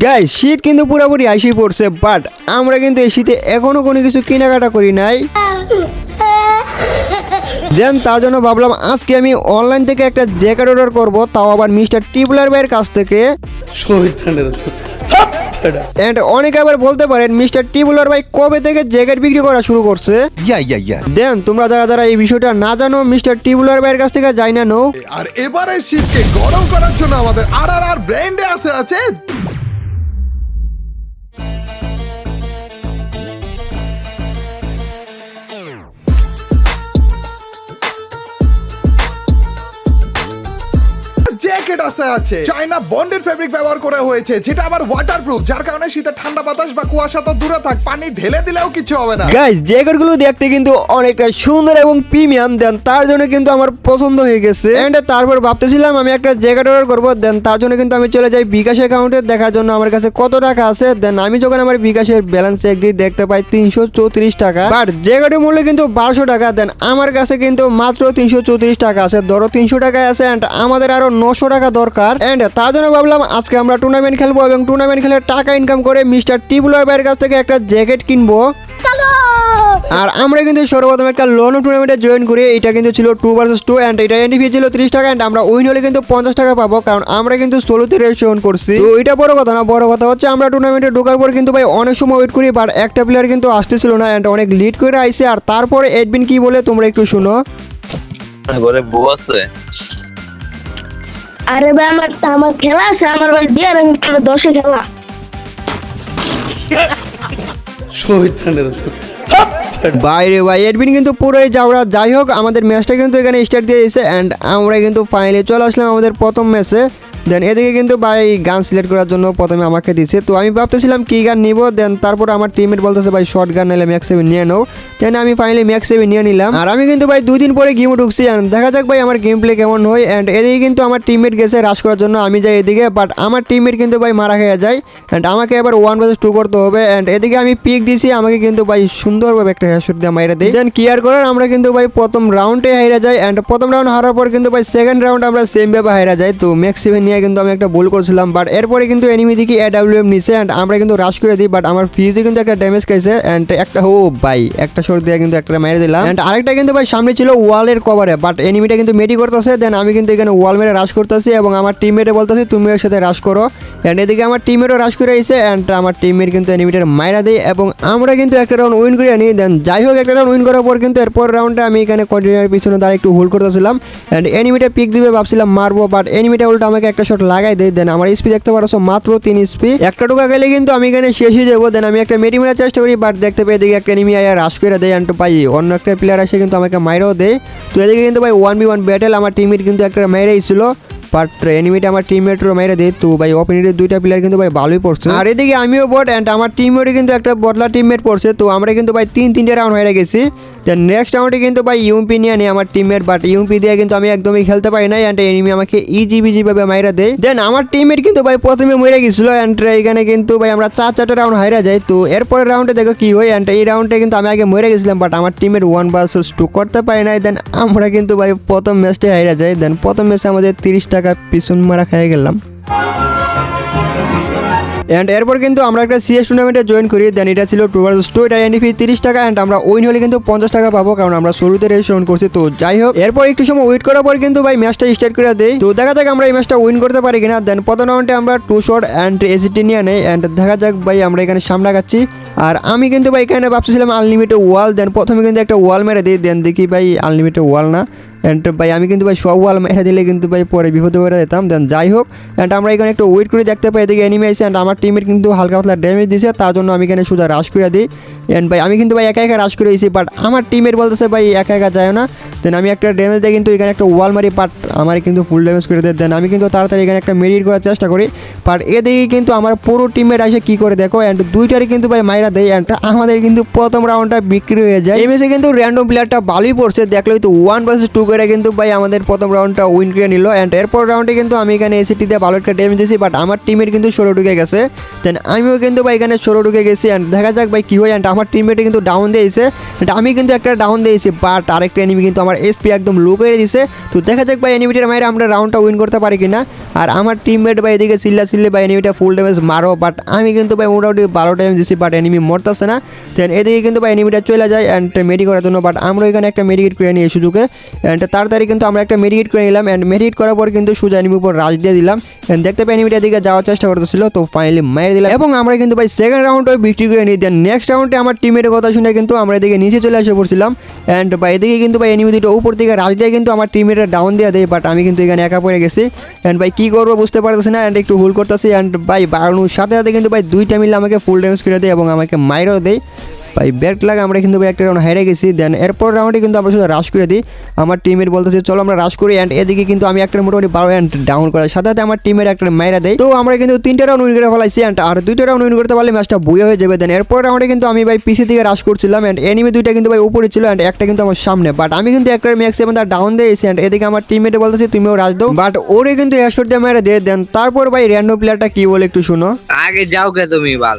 গাই শীত কিন্তু পুরোপুরি আইসি পড়ছে বাট আমরা কিন্তু এই শীতে এখনও কোনো কিছু কেনাকাটা করি নাই। দেন তার জন্য ভাবলাম আজকে আমি অনলাইন থেকে একটা জ্যাকেট অর্ডার করব তাও আবার মিস্টার টিবলার ভাইয়ের কাছ থেকে। এন্ড অনেকে আবার বলতে পারেন মিস্টার টিবুলার ভাই কবে থেকে জ্যাকেট বিক্রি করা শুরু করছে? ইয়া ইয়া ইয়া দেন তোমরা যারা যারা এই বিষয়টা না জানো মিস্টার টিবুলার ভাইয়ের কাছ থেকে যাই না নো আর এবারে শীতকে গরম করার জন্য আমাদের আর আর আর ব্র্যান্ডে আছে আছে জ্যাকেট আসে আছে। চাইনা বন্ডেড ফেব্রিক ব্যবহার করা হয়েছে, যেটা আবার ওয়াটারপ্রুফ যার কারণে শীতে ঠান্ডা বাতাস বা কুয়াশা তো দূরে থাক, পানি ঢেলে দিলেও কিছু হবে না। গাইজ জ্যাকেটগুলো দেখতে কিন্তু অনেকটা সুন্দর এবং প্রিমিয়াম, দেন তার জন্য কিন্তু আমার পছন্দ হয়ে গেছে। এন্ড তারপর ভাবতেছিলাম আমি একটা জ্যাকেট অর্ডার করব, দেন তার জন্য কিন্তু আমি চলে যাই বিকাশ অ্যাকাউন্টে দেখার জন্য আমার কাছে কত টাকা আছে। দেন আমি যখন আমার বিকাশের ব্যালেন্স চেক দিই, দেখতে পাই তিনশো চৌত্রিশ টাকা। বাট জ্যাকেটের মূল্য কিন্তু বারোশো টাকা, দেন আমার কাছে কিন্তু মাত্র তিনশো চৌত্রিশ টাকা আছে। ধরো তিনশো টাকায় আছে অ্যান্ড আমাদের আরও নশো টাকা দরকার। এন্ড তার জন্য ভাবলাম আজকে আমরা টুর্নামেন্ট খেলব এবং টুর্নামেন্ট খেলে টাকা ইনকাম করে মিস্টার টিবুলার ভাইয়ের কাছ থেকে একটা জ্যাকেট কিনবো। আর আমরা কিন্তু সর্বপ্রথম একটা লোন টুর্নামেন্টে জয়েন করি। এটা কিন্তু ছিল টু ভার্সেস টু অ্যান্ড এটা এন্ট্রি ফি ছিল ত্রিশ টাকা অ্যান্ড আমরা উইন হলে কিন্তু পঞ্চাশ টাকা পাবো কারণ আমরা কিন্তু ষোলোতে রেজিস্ট্রেশন করছি। তো এটা বড় কথা না বড় কথা হচ্ছে আমরা টুর্নামেন্টে ঢোকার পর কিন্তু ভাই অনেক সময় ওয়েট করি বাট একটা প্লেয়ার কিন্তু আসতেছিল না অ্যান্ড অনেক লিড করে আইছে আর তারপরে এডবিন কি বলে তোমরা একটু শুনো। ঘরে বউ আছে। আরে ভাই আমার আমার খেলা আছে আমার ভাই দিয়ে আমি খেলা দশে খেলা। বাইরে ভাই এডবিন কিন্তু পুরোই যাওয়া যাই হোক আমাদের ম্যাচটা কিন্তু এখানে স্টার্ট দিয়ে দিয়েছে অ্যান্ড আমরা কিন্তু ফাইনালি চলে আসলাম আমাদের প্রথম ম্যাচে দেন এদিকে কিন্তু ভাই গান সিলেক্ট করার জন্য প্রথমে আমাকে দিচ্ছে তো আমি ভাবতেছিলাম কি গান নিব দেন তারপর আমার টিমমেট বলতেছে, ভাই শর্ট গান নিলে ম্যাক্স সেভেন নিয়ে নাও। দেন আমি ফাইনালি ম্যাক্স সেভেন নিয়ে নিলাম। আর আমি কিন্তু ভাই দুই দিন পরে গেমে ঢুকছি and দেখা যাক ভাই আমার গেম প্লে কেমন হয়। অ্যান্ড এদিকে কিন্তু আমার টিমমেট গেছে রাশ করার জন্য, আমি যাই এদিকে। বাট আমার টিমমেট কিন্তু ভাই মারা খেয়ে যায়। অ্যান্ড আমাকে এবার ওয়ান ভার্সেস টু করতে হবে। অ্যান্ড এদিকে আমি পিক দিছি, আমাকে কিন্তু ভাই সুন্দরভাবে একটা হেডশট দিয়ে মাইরা দিই দেন কেয়ার করার আমরা কিন্তু ভাই প্রথম রাউন্ডে হাইরা যাই। অ্যান্ড প্রথম রাউন্ড হারার পর কিন্তু ভাই সেকেন্ড রাউন্ড আমরা সেম ভাবে হাইরা যাই। তো ম্যাক্স সেভেন নিয়ে কিন্তু আমি একটা ভুল করছিলাম বাট এরপরে কিন্তু এনিমি দিকে এডাব্লিউএম নিছে অ্যান্ড আমরা কিন্তু রাশ করে দিই বাট আমার ফিউজে কিন্তু একটা ড্যামেজ খাইছে অ্যান্ড একটা, ও ভাই, একটা শট দিয়ে কিন্তু একটা মেরে দিলাম। অ্যান্ড আরেকটা কিন্তু ভাই সামনে ছিল ওয়ালের কভারে বাট এনিমিটা কিন্তু মেডি করতেছে দেন আমি কিন্তু এখানে ওয়াল মেরে রাশ করতেছি এবং আমার টিমমেটে বলতেছি, তুমি ওর সাথে রাশ করো। অ্যান্ড এদিকে আমার টিমমেটও রাশ করে এসে অ্যান্ড আমার টিমমেট কিন্তু এনিমিটার মাইরা দেয় এবং আমরা কিন্তু একটা রাউন্ড উইন করে আনি। দেন যাই হোক, একটা রাউন্ড উইন করার পর কিন্তু এরপর রাউন্ডে আমি এখানে কন্টিনিউর পিছনে দাঁড়িয়ে একটু হোল্ড করতেছিলাম। অ্যান্ড এনিমিটা পিক দিবে, ভাবছিলাম মারবো বাট এনিমিটা উল্টো আমাকে একটা শট লাগাই দেয় দেন আমার স্পি দেখতে পারছ মাত্র তিন স্পি একটা টোকা গেলে কিন্তু আমি এখানে শেষ হয়ে যাব দেন আমি একটা মেডি মেরার চেষ্টা করি বাট দেখতে পেয়ে দেখি একটা নিমি আয়া রাশ করে দেয় অ্যান্ড পাই। অন্য একটা প্লেয়ার আসে কিন্তু আমাকে মাইরেও দেয়। তো এদিকে কিন্তু ভাই ওয়ান বি ওয়ান ব্যাটেল আমার টিমের কিন্তু একটা মেরেই ছিল। বাট এনিমিটা আমার টিমমেটরও মেরে দেয় তো ভাই অপোনেন্টের দুইটা প্লেয়ার কিন্তু ভাই ভালোই পড়ছে। আর এদিকে আমিও বট অ্যান্ড আমার টিমমেটে কিন্তু একটা বদলা টিমমেট পড়ছে। তো আমরা কিন্তু ভাই তিন, তিনটে রাউন্ড হয়ে গেছি। দেন নেক্সট রাউন্ডে কিন্তু ভাই ইউপি নিয়ে নেই আমার টিমমেট বাট ইউপি দিয়ে কিন্তু আমি একদমই খেলতে পারি না অ্যান্ড এনিমি আমাকে ইজি বিজি ভাবে মাইরা দেয় দেন আমার টিমমেট কিন্তু ভাই প্রথমে মরে গেছিল অ্যান্ড এখানে কিন্তু ভাই আমরা চার, চারটে রাউন্ড হাইরা যাই। তো এরপরের রাউন্ডে দেখো কি হয় অ্যান্ড এই রাউন্ডে কিন্তু আমি আগে মরে গেছিলাম বাট আমার টিমের ওয়ান ভার্সেস টু করতে পারি নাই। দেন আমরা কিন্তু ভাই প্রথম ম্যাচটা হাইরা যাই। দেন প্রথম ম্যাচে আমাদের তিরিশ টাকা পিছন মারা খেয়ে গেলাম। অ্যান্ড এরপর কিন্তু আমরা একটা সিএস টুর্নামেন্টে জয়েন করি। দেন এটা ছিল টু ভার্সেস টু এটা এনডিফি তিরিশ টাকা। অ্যান্ড আমরা উইন হলে কিন্তু পঞ্চাশ টাকা পাবো, কারণ আমরা শুরুতে রেজিস্ট্রেশন করছি। তো যাই হোক, এরপর একটু সময় ওয়েট করার পর কিন্তু ভাই ম্যাচটা স্টার্ট করে দেই। তো দেখা যাক আমরা এই ম্যাচটা উইন করতে পারি কিনা। দেন প্রথম রাউন্ডে আমরা টু শট অ্যান্ড এসিটি নিয়ে নেই। অ্যান্ড দেখা যাক ভাই আমরা এখানে সামনে গাচ্ছি আর আমি কিন্তু ভাই এখানে ভাবছিলাম আনলিমিটেড ওয়াল দেন প্রথমে কিন্তু একটা ওয়াল মেরে দিই। দেন দেখি ভাই আনলিমিটেড ওয়াল না। অ্যান্ড ভাই, আমি কিন্তু ভাই সব ওয়াল মেরে দিলে কিন্তু ভাই পরে বিপদে পড়ে যেতাম। দেন যাই হোক অ্যান্ড আমরা এখানে একটু ওয়েট করে দেখতে পাই, এদিকে এনিমি আছে অ্যান্ড আমার টিমের কিন্তু হালকা পাতলা ড্যামেজ দিয়েছে তার জন্য আমি এখানে সোজা রাশ করে দিই। অ্যান্ড ভাই, আমি কিন্তু ভাই একা একা রাশ করে দিয়েছি বাট আমার টিমের বলতেছে ভাই, একা একা যায় না। দেন আমি একটা ড্যামেজ দিই কিন্তু এখানে একটা ওয়াল মারি বাট আমার কিন্তু ফুল ড্যামেজ করে দেয়। দেন আমি কিন্তু তাড়াতাড়ি এখানে একটা মেরিট করার চেষ্টা করি। বাট এদিকে কিন্তু আমার পুরো টিমের এসে কী করে দেখো অ্যান্ড দুইটারই কিন্তু ভাই মাইরা দেয় অ্যান্ড আমাদের কিন্তু প্রথম রাউন্ডটা বিক্রি হয়ে যায়। এমএসে কিন্তু র্যান্ডম প্লেয়ারটা ভালোই পড়ছে দেখলেই তো ওয়ান ভার্সেস টু করে কিন্তু ভাই আমাদের প্রথম রাউন্ডটা উইন করে নিল অ্যান্ড এরপর রাউন্ডে কিন্তু আমি এখানে এসিটিতে ভালো একটা ড্যামেজ দিয়েছি বাট আমার টিমের কিন্তু ষোলো ঢুকে গেছে। দেন আমিও কিন্তু ভাই এখানে ষোলো ঢুকে গেছি অ্যান্ড দেখা যাক ভাই কী হয় অ্যান্ড আমার টিমমেটে কিন্তু ডাউন দিয়েছে and আমি কিন্তু একটা ডাউন দিয়েছি বাট আরেকটা এনিমি কিন্তু আমার এসপি একদম লো করে দিছে। তো দেখা যাক ভাই এনিমিটার মায়ের আমরা রাউন্ডটা উইন করতে পারি কিনা। আর আমার টিমমেট ভাই এদিকে চিল্লা চিল্লে ভাই এনিমিটা ফুল ড্যামেজ মারো বাট আমি কিন্তু ভাই মোটামুটি বারো টাইম দিছি বাট এনিমি মরতেছে না। দেন এদিকে কিন্তু ভাই এনিমিটা চলে যায় অ্যান্ড মেডি করার জন্য বাট আমরা এখানে একটা মেডিকেট করে এই সুযোগে অ্যান্ড তাড়াতাড়ি কিন্তু আমরা একটা মেডিকেট করে নিলাম অ্যান্ড মেডিকেট করার পর কিন্তু সুজা এনিমির উপর রাজ দিয়ে দিলাম। অ্যান্ড দেখতে পাই এনিমিটার দিকে যাওয়ার চেষ্টা করতেছিল, তো ফাইনালি মাইরে দিলাম। এবং আমরা কিন্তু ভাই সেকেন্ড রাউন্ডে বিক্রি করে নিই। দেন নেক্সট রাউন্ডে আমার টিমের কথা শুনে কিন্তু আমরা এদিকে নিচে চলে আসে পড়ছিলাম। অ্যান্ড বা এদিকে কিন্তু ভাই এনিমি দুটো উপর থেকে রাজ দিয়ে কিন্তু আমার টিমের ডাউন দিয়ে দেয়। বাট আমি কিন্তু এখানে একা পড়ে গেছি। অ্যান্ড ভাই কী করব বুঝতে পারতেছি না অ্যান্ড একটু ভুল করতেছি। অ্যান্ড ভাই বাড়ানোর সাথে সাথে কিন্তু ভাই দুইটা মিলে আমাকে ফুল ড্যামেজ করে দেয় এবং আমাকে মাইরও দেয়। ভাই ব্যাট লাগে আমরা কিন্তু ভাই একটা রাউন্ড হেরে গেছি। দেন এরপর রাউন্ডে কিন্তু আমরা শুধু রাশ করে দিই। আমার টিমের বলতেছে, চলো আমরা রাশ করি। অ্যান্ড এদিকে কিন্তু আমি একটা মোটামুটি বারো অ্যান্ড ডাউন করার সাথে সাথে আমার টিমের একটা মাইরা দেয়। তো আমরা কিন্তু তিনটে রাউন্ড উইন করে ফেলাইছি। অ্যান্ড আর দুইটা রাউন্ড উইন করতে পারলে ম্যাচটা বইয়ে হয়ে যাবে। দেন এরপর রাউন্ডে কিন্তু আমি ভাই পিসি থেকে রাশ করছিলাম। অ্যান্ড এনিমি দুইটা কিন্তু ভাই উপরে ছিল। অ্যান্ড একটা কিন্তু আমার সামনে। বাট আমি কিন্তু একটা ম্যাক্স সেভেন তার ডাউন দিয়েছি অ্যান্ড এদিকে আমার টিমমেটে বলতেছে, তুমিও রাশ দাও। বাট ওরে কিন্তু এশোর দিয়ে মেরে দিয়ে দেন তারপর ভাই র্যান্ডো প্লেয়ারটা কি বলে একটু শুনো। আগে যাও কে তুমি, বাল।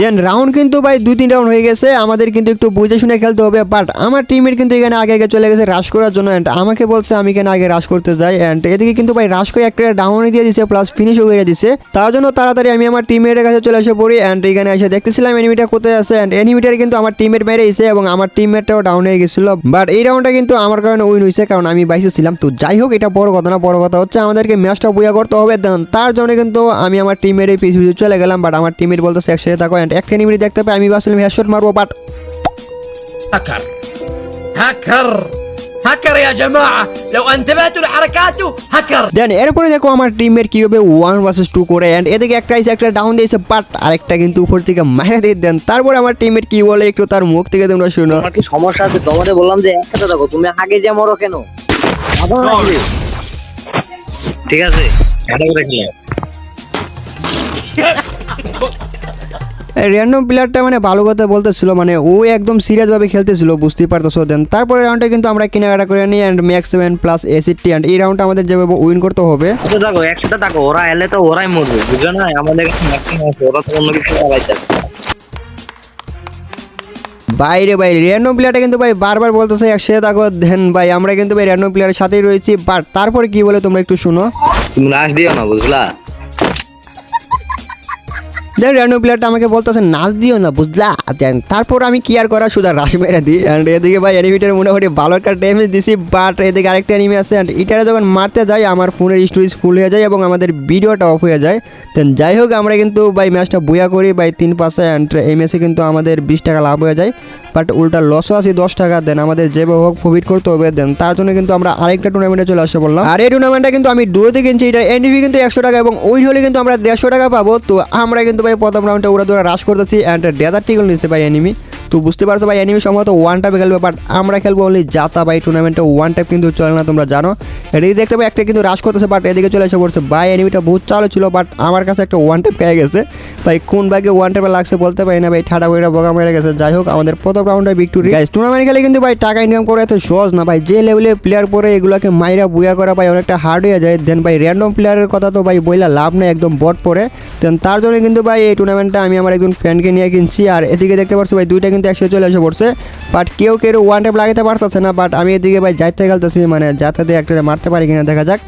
দেন রাউন্ড কিন্তু ভাই দুই তিন রাউন্ড হয়ে গেছে। আমাদের কিন্তু একটু বুঝে শুনে খেলতে হবে বাট আমার টিমের কিন্তু এখানে আগে আগে চলে গেছে রাশ করার জন্য অ্যান্ড আমাকে বলছে আমি কেন আগে রাশ করতে যাই অ্যান্ড এদিকে কিন্তু ভাই রাশ করে একটা ডাউনই দিয়ে দিছে প্লাস ফিনিশও করে দিছে। তার জন্য তাড়াতাড়ি আমি আমার টিমের কাছে চলে এসে পড়ি অ্যান্ড এখানে এসে দেখতেছিলাম এনিমিটা কোথায় আছে অ্যান্ড এনিমিটার কিন্তু আমার টিমের মেরে এসে এবং আমার টিমমেটটাও ডাউন হয়ে গেছিল। বাট এই রাউন্ডটা কিন্তু আমার কারণে উইন হয়েছে, কারণ আমি বাইসে ছিলাম তো যাই হোক, এটা বড় কথা না, বড় কথা হচ্ছে আমাদেরকে ম্যাচটা বইয়া করতে হবে। দেন তার জন্য কিন্তু আমি আমার টিমের এই পিছু চলে গেলাম বাট আমার টিমের বলতেছে একসাথে থাকো অ্যান্ড একটা এনিমি দেখতে পাই আমি ভাবছিলাম হেডশট মারবো বাট هكر هكر هكر يا جماعة لو انتبهتوا لحركاته هكر দেন এরপরে দেখো আমার টিমের কিভাবে ওয়ান ভার্সেস টু করে অ্যান্ড এদিকে একটা এসে একটা ডাউন দিয়েছে বাট আরেকটা কিন্তু উপর থেকে মারা দিয়ে দেন তারপর আমার টিমের কি বলে একটু তার মুখ থেকে তোমরা শুনো তোমার কি সমস্যা আছে তোমাদের বললাম যে একসাথে থাকো তুমি আগে যে মরো কেন আবার নাকি? ঠিক আছে এটা করে খেলো র্যান্ডম প্লেয়ারটা মানে ভালো কথা বলতেছিল মানে ও একদম সিরিয়াসভাবে খেলতেছিল বুঝতেই পারতেছো দেন তারপরে রাউন্ডে কিন্তু আমরা কেনাকাটা করে নিই and max seven plus ACT and এই রাউন্ডটা আমাদের যেভাবে উইন করতে হবে। একসাথে থাকো একসাথে থাকো ওরা এলে তো ওরাই মরবে বুঝছ না? আমাদের ওরা তো অন্য কিছু বাইরে ভাই র্যান্ডম প্লেয়ারটা কিন্তু ভাই বারবার বলতেছে একসাথে থাকো দেন ভাই আমরা কিন্তু ভাই র্যান্ডম প্লেয়ারের সাথেই রয়েছি বাট তারপরে কি বলে তোমরা একটু শুনো? তুমি লাশ দিও না বুঝলা? দেন র্যান্ডম প্লেয়ারটা আমাকে বলতেছে, নাচ দিও না, বুঝলা? দেন, তারপর আমি কি আর করা শুধু রাশ মেরে দিই। অ্যান্ড এদিকে ভাই এনিমিটার মোটামুটি ভালো একটা ড্যামেজ দিছি বাট এদিকে আরেকটা এনিমি আছে অ্যান্ড এটারে যখন মারতে যাই, আমার ফোনের স্টোরেজ ফুল হয়ে যায় এবং আমাদের ভিডিওটা অফ হয়ে যায়। দেন যাই হোক, আমরা কিন্তু ভাই ম্যাচটা বুয়া করি বাই তিন পাশে অ্যান্ড এই ম্যাচে কিন্তু আমাদের বিশ টাকা লাভ হয়ে যায়। বাট উল্টা লসও আছে, দশ টাকা দেন, আমাদের যে হোক প্রফিট করতে হবে, দেন তার জন্য কিন্তু আমরা আরেকটা টুর্নামেন্টে চলে আসতে বললাম। আর এই টুর্নামেন্টটা কিন্তু আমি ডুয়োতে কিনছি এটা এনডিভি কিন্তু একশো টাকা এবং ওই হলে কিন্তু আমরা দেড়শো টাকা পাবো। তো আমরা কিন্তু ভাই প্রথম রাউন্ডে ওরা দৌড়া হ্রাস করতেছি অ্যান্ড ডেদার টিকল নিতে পাই এনিমি তো বুঝতে পারছ ভাই এনিমি সম্ভবত ওয়ান টাইপে খেলবে বাট আমরা খেলব অনলি জাতা ভাই টুর্নামেন্টে ওয়ান টাইপ কিন্তু চলে না, তোমরা জানো। এদিকে দেখতে পাই একটা কিন্তু রাশ করতেছে বাট এদিকে চলে এসে পড়ছে। ভাই এনিমিটা বহুত চালু ছিল বাট আমার কাছে একটা ওয়ান টাইপ খেয়ে গেছে। ভাই কোন ভাগে ওয়ান টাইপে লাগছে বলতে পারি না ভাই, ঠাডা বইটা বগা মেরে গেছে। যাই হোক, আমাদের প্রথম রাউন্ডে ভিক্টোরি গাইস টুর্নামেন্ট খেলে কিন্তু ভাই টাকা ইনকাম করা এত সহজ না ভাই, যে লেভেলে প্লেয়ার পরে এগুলোকে মাইরা বুয়া করা ভাই অনেকটা হার্ড হয়ে যায়। দেন ভাই র্যান্ডম প্লেয়ারের কথা তো ভাই বইলা লাভ নেই, একদম বট পরে দেন তার জন্য কিন্তু ভাই এই টুর্নামেন্টটা আমি আমার একজন ফ্রেন্ডকে নিয়ে কিনছি, আর এদিকে দেখতে পাচ্ছি ভাই দুইটা কিন্তু একসাথে চলে এসে পড়ছে। বাট কেউ কেউ ওয়ান টাইপ লাগাতে পারতেছে না বাট আমি এদিকে ভাই যাইতে খেলতেছি মানে যাতে দিয়ে একটা মারতে পারি কিনা দেখা যাক।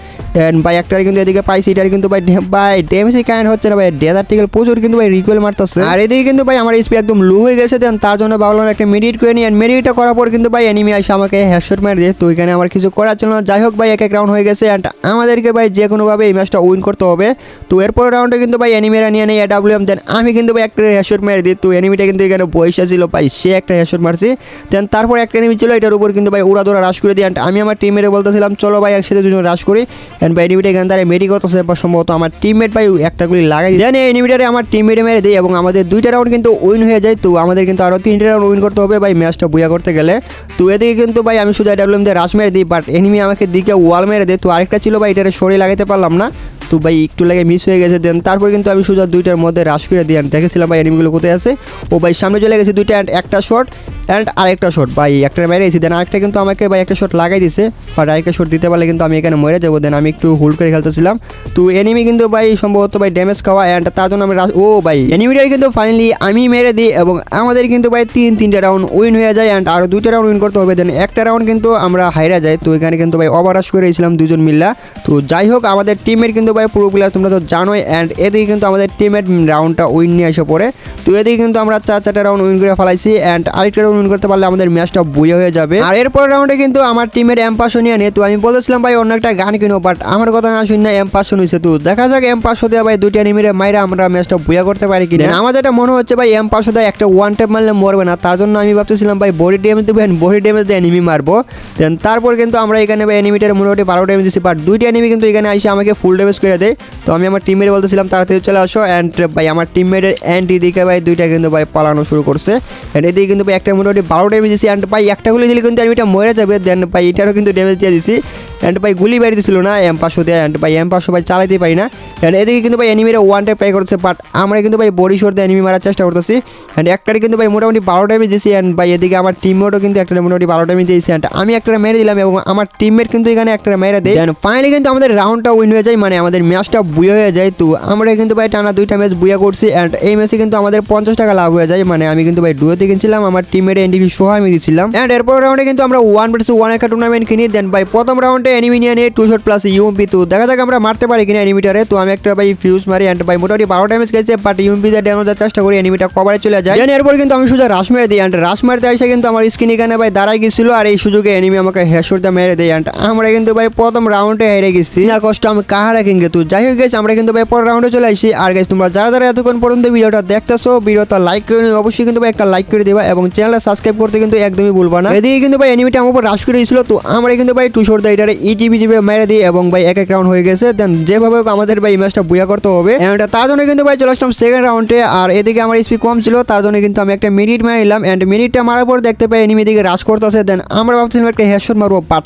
এন্ড ভাই একটার কিন্তু এদিকে পাইছি এটার কিন্তু ভাই ভাই ড্যামেজই কাইন্ড হচ্ছে না ভাই। ডেজার টিকেল প্রচুর কিন্তু ভাই রিকোয়েল মারতেছে। আর এদিকে কিন্তু ভাই আমার স্পি একদম লো হয়ে গেছে দেন তার জন্য ভাবলাম একটা মেডিট করে নিই। অ্যান্ড মেডিটটা করার পর কিন্তু ভাই এনিমি আসে আমাকে হেডশট মার দিয়ে তো এখানে আমার কিছু করার না। যাই হোক ভাই, এক এক রাউন্ড হয়ে গেছে। অ্যান্ড আমাদেরকে ভাই যে কোনোভাবে এই ম্যাচটা উইন করতে হবে। তো এরপর রাউন্ডে কিন্তু ভাই এনিমিরা নিয়ে নেই এডাব্লিউএম দেন আমি কিন্তু ভাই একটা হেডশট মেরে দিই। তো এনিমিটা কিন্তু এখানে বৈশা ছিল। ভাই সে একটা হেডশট মারছি। দেন তারপর একটা এনিমি ছিল, এটার উপর কিন্তু ভাই উড়া দৌড়া রাশ করে দিই। অ্যান্ড আমি আমার টিমেরে বলতেছিলাম, চলো ভাই একসাথে দুজন রাশ করি। অ্যান্ড ভাই এনিমিটা এখান দ্বারা মেডি করতেছে বা সম্ভবত আমার টিমমেট ভাই একটা গুলি লাগাই দেন এই এনিমিটারে আমার টিমমেটে মেরে দিই এবং আমাদের দুইটা রাউন্ড কিন্তু উইন হয়ে যায়। তো আমাদের কিন্তু আরও তিনটে রাউন্ড উইন করতে হবে ভাই ম্যাচটা বুয়া করতে গেলে। তো এদিকে কিন্তু ভাই আমি শুধু এডাব্লিউএম দিয়ে রাশ মেরে দিই বাট এনিমি আমাকে দিকে ওয়াল মেরে দেয়। তো আরেকটা ছিল ভাই, এটারে শরীর লাগাতে পারলাম না। তো ভাই একটু লাগে মিস হয়ে গেছে দেন তারপর কিন্তু আমি সোজা দুইটার মধ্যে রাশ করে দিয়ে দেখেছিলাম ভাই এনিমিগুলো কোথায় আছে? ও ভাই সামনে চলে গেছে দুইটা অ্যান্ড একটা শট অ্যান্ড আরেকটা শট ভাই একটা মেরে দিয়েছি দেন আরেকটা কিন্তু আমাকে ভাই একটা শট লাগাই দিছে বাট আরেকটা শট দিতে পারলে কিন্তু আমি এখানে মরে যাব দেন আমি একটু হোল্ড করে খেলতেছিলাম। তো এনিমি কিন্তু ভাই সম্ভবত ভাই ড্যামেজ খাওয়া অ্যান্ড তার জন্য আমি ও ভাই এনিমিটার কিন্তু ফাইনালি আমি মেরে দিই এবং আমাদের কিন্তু ভাই তিন, তিনটে রাউন্ড উইন হয়ে যায় অ্যান্ড আরও দুইটা রাউন্ড উইন করতে হবে। দেন একটা রাউন্ড কিন্তু আমরা হাইরা যাই, তো এখানে কিন্তু ভাই ওভারাস করেছিলাম দুজন মিল্লা। তো যাই হোক, আমাদের টিমের কিন্তু ভাই পুরো প্লেয়ার তোমরা তো জানোই অ্যান্ড এদিকে কিন্তু আমাদের টিমের রাউন্ডটা উইন নিয়ে এসে পড়ে। তো এদিকে কিন্তু আমরা চার চারটা রাউন্ড উইন করে ফেলাইছি অ্যান্ড আরেকটা রাউন্ড উইন করতে পারলে আমাদের ম্যাচটা বুয়ে হয়ে যাবে। আর এরপর রাউন্ডে কিন্তু আমার টিমের এম্পাসও নিয়ে নে তো আমি বলেছিলাম ভাই অন্য একটা গান কিনো বাট আমার কথা না শুনে এম্পাসন হয়েছে তো। দেখা যাক এম্পাস হতে ভাই দুইটা নিমিরে মাইরা আমরা ম্যাচটা বুয়া করতে পারি কিনা। আমার যেটা মনে হচ্ছে ভাই এম্পাস হতে একটা ওয়ান টাইম মারলে মরবে না তার জন্য আমি ভাবতেছিলাম ভাই বডি ড্যামেজ দেবেন বডি ড্যামেজ দিয়ে এনিমি মারবো। দেন তারপর কিন্তু আমরা এখানে ভাই এনিমিটার মোটামুটি বারো ড্যামেজ দিচ্ছি বাট দুইটা এনিমি কিন্তু এখানে এসে আমাকে ফুল ড্যামেজ করে দেয়। তো আমি আমার টিমমেট বলতেছিলাম, তাড়াতাড়ি চলে আসো অ্যান্ড ভাই, আমার টিমমেটের অ্যান্ড এদিকে ভাই, দুইটা কিন্তু ভাই পালানো শুরু করছে। অ্যান্ড এদিকে কিন্তু ভাই একটা মোটামুটি বারো ড্যামেজ দিচ্ছি অ্যান্ড ভাই, একটা গুলি দিলে কিন্তু এনিমিটা মরে যাবে। দেন ভাই, এটারও কিন্তু ড্যামেজ দিয়ে দিচ্ছি অ্যান্ড ভাই, গুলি বেরিয়ে দিছিল না এম পাঁচশো দিয়ে। অ্যান্ড ভাই এম পাঁচশো ভাই চালাতেই পারি না। অ্যান্ড এদিকে কিন্তু ভাই এনিমিরা ওয়ান টাইপ ট্রাই করছে বাট আমরা কিন্তু ভাই বডি শোর দিয়ে এনিমি মারার চেষ্টা করতেছি। অ্যান্ড একটারে কিন্তু ভাই মোটামুটি বারো টাইমে দিয়েছি অ্যান্ড ভাই, এদিকে আমার টিমমেটও কিন্তু একটা মোটামুটি বারো টাইমে দিয়েছি। অ্যান্ড আমি একটা মেরে দিলাম এবং আমার টিমমেট কিন্তু এখানে একটা মেরে দেয়। অ্যান্ড ফাইনালি কিন্তু আমাদের রাউন্ডটা উইন হয়ে যায় মানে আমাদের ম্যাচটা বুয়ে হয়ে যায়, তো আমরা কিন্তু ভাই টানা দুইটা ম্যাচ বুয়া করছি অ্যান্ড এই ম্যাচে কিন্তু আমাদের পঞ্চাশ টাকা লাভ হয়ে যায়। মানে আমি কিন্তু ভাই ডুয়োতে কিনছিলাম, আমার টিমের এনডিভি সহ আমি দিচ্ছিলাম অ্যান্ড এরপর রাউন্ডে কিন্তু আমরা ওয়ান ভার্সেস ওয়ান একটা টুর্নামেন্ট কিনি দেন ভাই প্রথম রাউন্ডে এনিমি নিয়ে নিয়ে টু শট প্লাস ইউএমপি তো দেখা যাক আমরা মারতে পারি কিনা এনিমিটারে তো আমি একটা ভাই ফিউজ মারি অ্যান্ড ভাই মোটামুটি বারো ড্যামেজ গেছে বাট ইউএমপি দিয়ে ড্যামেজ চেষ্টা করি এনিমিটা কভারে চলে যায়। দেন এরপর কিন্তু আমি সোজা রাশ মেরে দিই অ্যান্ড রাশ মারতে এসে কিন্তু আমার স্ক্রিন এখানে ভাই দাঁড়াই গেছিল আর এই সুযোগে এনিমি আমাকে হেডশটটা মেরে দেয় অ্যান্ড আমরা কিন্তু ভাই প্রথম রাউন্ডে হেরে গেছি। না কষ্ট, আমি কাহারা কিনগে তো যাই হোক গেছে আমরা কিন্তু ভাই পরের রাউন্ডে চলে আসি। আর গেছি তোমরা যারা যারা এতক্ষণ পর্যন্ত ভিডিওটা দেখতেছো, ভিডিওটা লাইক করে অবশ্যই কিন্তু ভাই একটা লাইক করে দেবা এবং চ্যানেলটা সাবস্ক্রাইব করতে কিন্তু একদমই ভুলবা না। এদিকে কিন্তু ভাই এনিমিটা আমার উপর রাশ করে দিয়েছিল তো আমরা কিন্তু ভাই টু শোর এটারে ইজিবি জিবি মেরে দিই এবং ভাই এক এক রাউন্ড হয়ে গেছে। দেন যেভাবে আমাদের ভাই ম্যাচটা বুয়া করতে হবে। And তার জন্য কিন্তু ভাই চলে আসলাম সেকেন্ড রাউন্ডে আর এদিকে আমার স্পিড কম ছিল, তার জন্য কিন্তু আমি একটা মিনিট মেরে নিলাম। অ্যান্ড মিনিটটা মারার পর দেখতে পাই এনিমি দিকে রাশ করতেছে। দেন আমরা ভাবছিলাম একটা হেডশট মারবো পাট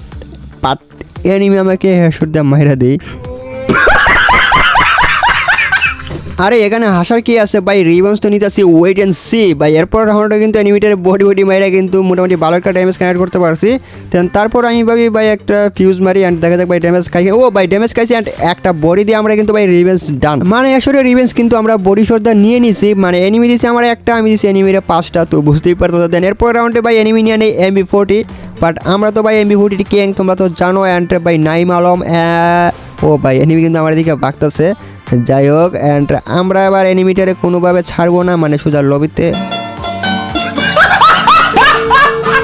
পাট এনিমি আমাকে হেডশট দিয়ে মাইরা দিই আরে, এখানে হাসার কি আছে? ভাই রিভান্স তো নিতেছি ওয়েট অ্যান্ড সি ভাই, এরপর রাউন্ডে কিন্তু এনিমিটার বডি বডি মাইরা কিন্তু মোটামুটি ভালো একটা ড্যামেজ কানেক্ট করতে পারছি। দেন তারপর আমি ভাবি, ভাই, একটা ফিউজ মারি অ্যান্ড দেখা যাক ভাই ড্যামেজ খাই ও, ভাই ড্যামেজ খাইছি অ্যান্ড একটা বডি দিয়ে আমরা কিন্তু ভাই রিভেন্স ডান মানে আসলে রিভেন্স কিন্তু আমরা বডি শটটা নিয়ে নিছি। মানে এনিমি দিছি আমার একটা, আমি দিছি এনিমিরে পাঁচটা, তো বুঝতেই পারতো দেন এরপর রাউন্ডে ভাই এনিমি নিয়ে নেই এমবি ফোর্টি বাট আমরা তো ভাই এমবি ফোর্টি কিং তোমরা তো জানো অ্যান্ড ভাই নাইম আলম ও ভাই এনিমি কিন্তু আমার দিকে বাগতেছে যাই হোক অ্যান্ড আমরা এবার এনিমিটারে কোনোভাবে ছাড়বো না মানে সোজা লবিতে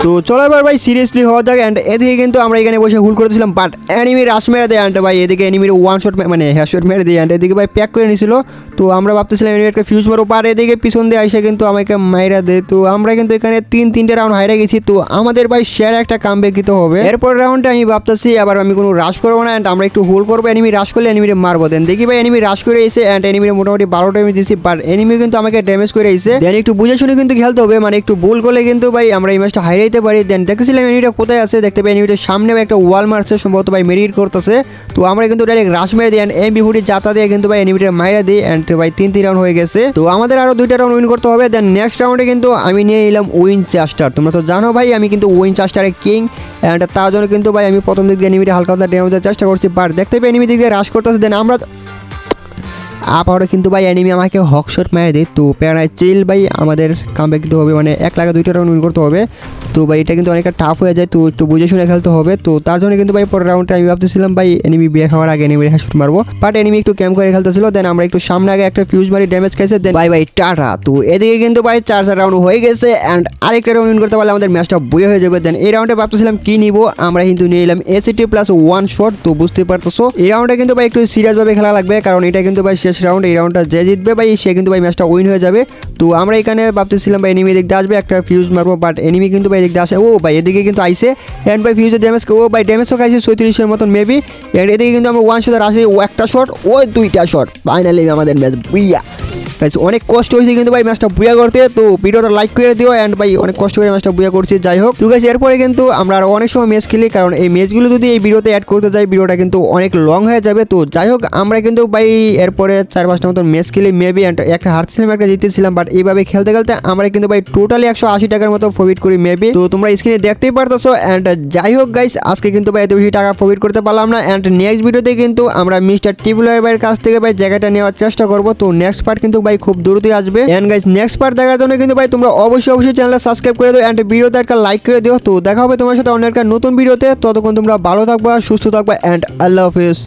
তো চলো এবার ভাই সিরিয়াসলি হওয়া যাক অ্যান্ড এদিকে কিন্তু আমরা এখানে বসে হুল করেছিলাম বাট এনিমি রাশ মেরে দেয় অ্যান্ড ভাই, এদিকে এনিমির ওয়ান শট মানে হ্যাঁ শট মেরে দেয় অ্যান্ড এদিকে ভাই প্যাক করে নিছিল তো আমরা ভাবতেছিলাম এনিমি একটা ফিউজ মারো পার এদিকে পিছন দিয়ে এসে কিন্তু আমাকে মাইরা দেয়। তো আমরা কিন্তু এখানে তিন তিনটে রাউন্ড হাইরে গেছি, তো আমাদের ভাই শেয়ার একটা কাম বেকিতে হবে। এরপর রাউন্ডে আমি ভাবতেছি, আবার আমি কোনো রাশ করব না অ্যান্ড আমরা একটু হোল করব এনিমি রাশ করলে এনিমিরে মারবো। দেন দেখি ভাই এনিমি রাশ করে এসে অ্যান্ড এনিমিরে মোটামুটি বারো ড্যামেজ দিছি বাট এনিমি কিন্তু আমাকে ড্যামেজ করে এসে। দেন একটু বুঝে শুনে কিন্তু খেলতে হবে মানে একটু ভুল করলে কিন্তু ভাই, আমরা এই ম্যাচটা হাইরাইতে পারি। দেন দেখেছিলাম এনিমিটা কোথায় আছে, দেখতে পাই এনিমিটার সামনে একটা ওয়াল মারছে সম্ভবত ভাই মেরিট করতেছে। তো আমরা কিন্তু ডাইরেক্ট রাশ মেরে দিই এম বিহুটি যাতা দিয়ে কিন্তু ভাই এনিমিটার মাইরা দিই অ্যান্ড ভাই তিন তিন রাউন্ড হয়ে গেছে। তো আমাদের আরও দুইটা রাউন্ড উইন করতে হবে দেন নেক্সট রাউন্ডে কিন্তু আমি নিয়ে এলাম উইন চাস্টার তোমরা তো জানো ভাই, আমি কিন্তু উইন চাস্টারের কিং অ্যান্ড তার জন্য কিন্তু ভাই আমি প্রথম দিক দিয়ে এনিমিটা হালকা হালকা ড্যামেজ দেওয়ার চেষ্টা করছি বাট দেখতে পাই এনিমি দিক দিয়ে রাশ করতেছে দেন আমরা আবারও কিন্তু ভাই অ্যানিমি আমাকে হকশট মেরে দেয় তো প্যারায় চিল ভাই, আমাদের কামব্যাক দিতে হবে মানে এক লাখে দুইটা রাউন্ড উইন করতে হবে। তো ভাই, এটা কিন্তু অনেকটা টাফ হয়ে যায়। তো একটু বুঝে শুনে খেলতে হবে। তো তার জন্য কিন্তু ভাই, পরের রাউন্ডে আমি ভাবতেছিলাম, ভাই এনিমি বিয়ে খাওয়ার আগে এনিমি হ্যাঁ মারবো। বাট এনিমি একটু ক্যাম্প করে খেলতেছিল দেন আমরা একটু সামনে আগে একটা ফিউজ মারি ড্যামেজ খাইছে দেন ভাই ভাই, টাটা। তো এদিকে কিন্তু ভাই, চার চার রাউন্ড হয়ে গেছে অ্যান্ড আরেকটা রাউন্ড উইন করতে পারলে আমাদের ম্যাচটা বয়ে হয়ে যাবে। দেন এই রাউন্ডে ভাবতেছিলাম কি নিবো, আমরা কিন্তু নিয়ে এলাম এসিটি প্লাস ওয়ান শট তো বুঝতে পারতেছো? এই রাউন্ডে কিন্তু ভাই, একটু সিরিয়াস ভাবে খেলা লাগবে, কারণ এটা কিন্তু ভাই, শেষ রাউন্ড এই রাউন্ডটা যে জিতবে ভাই, সে কিন্তু ভাই ম্যাচটা উইন হয়ে যাবে। তো আমরা এখানে ভাবতেছিলাম, ভাই এনিমি দেখতে আসবে, একটা ফিউজ মারবো বাট এনিমি কিন্তু ভাই দিক দিয়ে আসে, ও ভাই, এদিকে কিন্তু আইসে অ্যান্ড বাই ফিউজের ড্যামেজ ও বাই ড্যামেজও খাইছে সৈত্রিশের মতন মেবি অ্যান্ড এদিকে কিন্তু আমরা ওয়ান শটার আসে, ও একটা শট ও দুইটা শট ফাইনালি আমাদের ম্যাচ বুইয়া। Guys, অনেক কষ্ট হয়েছে কিন্তু ভাই ম্যাচটা বুয়া করতে। তো ভিডিওটা লাইক করে দিও অ্যান্ড ভাই অনেক কষ্ট করে ম্যাচটা বুয়া করছি যাই হোক। তো গাইস এরপরে কিন্তু আমরা আর অনেক সময় ম্যাচ খেলি কারণ এই ম্যাচগুলো যদি এই ভিডিওতে অ্যাড করতে যাই ভিডিওটা কিন্তু অনেক লং হয়ে যাবে। তো যাই হোক আমরা কিন্তু ভাই এরপরে চার পাঁচটা মতো ম্যাচ খেলি মেবি অ্যান্ড একটা হারছিলাম একটা জিতেছিলাম বাট এইভাবে খেলতে খেলতে আমরা কিন্তু ভাই টোটালি একশো আশি টাকার মতো প্রফিট করি মেবি তো তোমরা স্ক্রিনে দেখতেই পারতেছো অ্যান্ড যাই হোক গাইস আজকে কিন্তু ভাই এত বেশি টাকা প্রফিট করতে পারলাম না অ্যান্ড নেক্সট ভিডিওতে কিন্তু আমরা মিস্টার টিবুলার ভাইয়ের কাছ থেকে ভাই জায়গাটা নেওয়ার চেষ্টা করব। তো নেক্সট পার্ট কিন্তু ভাই, খুব দ্রুতই আসবে। অ্যান্ড গাইস নেক্সট পার্ট দেখার জন্য কিন্তু ভাই, তোমরা অবশ্যই অবশ্যই চ্যানেলটা সাবস্ক্রাইব করে দিও অ্যান্ড ভিডিওতে একটা লাইক করে দিও। তো দেখা হবে তোমার সাথে অন্য একটা নতুন ভিডিওতে। ততক্ষণ তোমরা ভালো থাকবা, সুস্থ থাকবা অ্যান্ড আল্লাহ হাফিজ